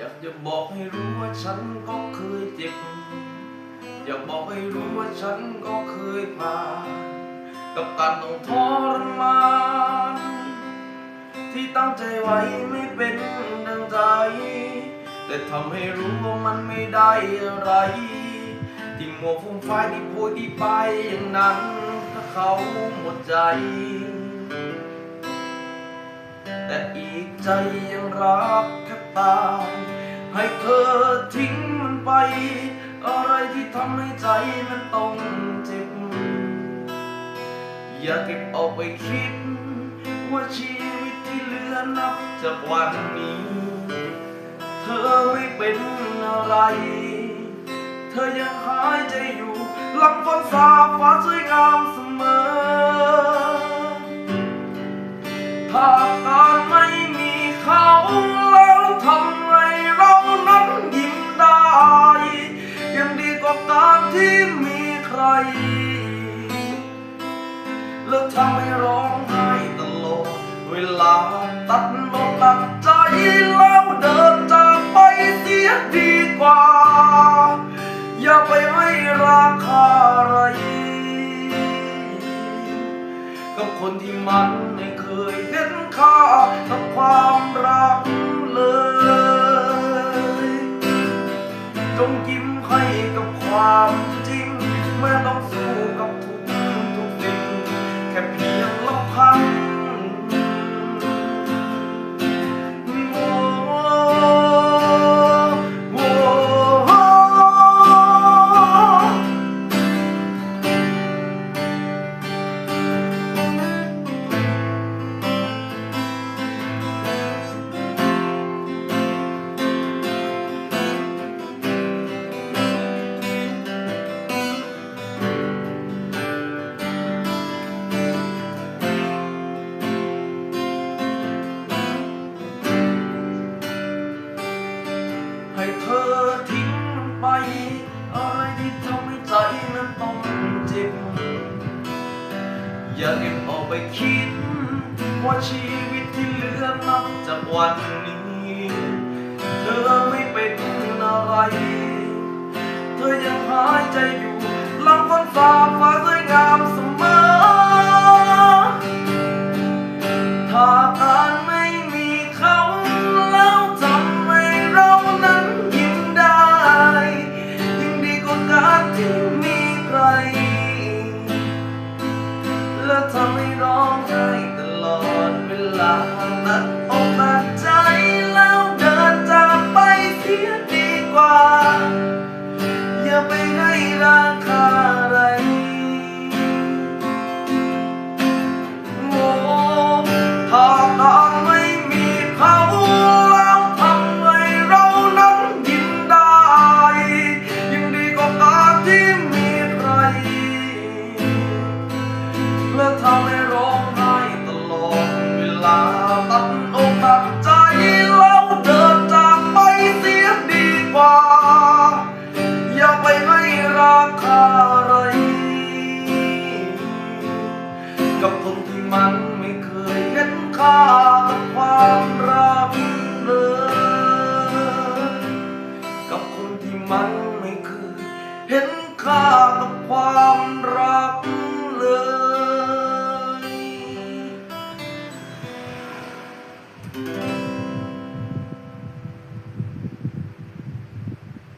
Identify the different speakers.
Speaker 1: อยากจะบอกให้รู้ว่าฉันก็เคยเจ็บ อยากบอกให้รู้ว่าฉันก็เคยผ่านกับการต้องทรมานที่ตั้งใจไว้ไม่เป็นดังใจ แต่ทำให้รู้ว่ามันไม่ได้อะไร ที่มัวฟุ้งไฟที่โพยที่ไปอย่างนั้น ถ้าเขาหมดใจ แต่อีกใจยังรัก ตาย ให้เธอทิ้งมันไป อะไรที่ทำให้ใจมันต้องเจ็บ อย่าเก็บเอาไปคิด ว่าชีวิตที่เหลือนับจากวันนี้ เธอไม่เป็นอะไร เธอยังหายใจอยู่หลังฝนสาฟ้าสวยงามเสมอ แล้วทำให้ร้องไห้ตลอดเวลาตัดอกตัดใจแล้วเดินจากไปเสียดีกว่า อย่าไปให้ราคาอะไรกับคนที่มันไม่เคยเห็นค่ากับความรักเลย จงยิ้มให้กับความจริงเมื่อต้องสู้กับ แไปอะไรที่ทำให้ใจนั้นต้องเจ็บอย่าเก็บเอาไปคิด ว่าชีวิตที่เหลือนับจากวันนี้เธอาไป กับคนที่มันไม่เคยเห็นค่ากับความรักเลย กับคนที่มันไม่เคยเห็นค่ากับความรักเลย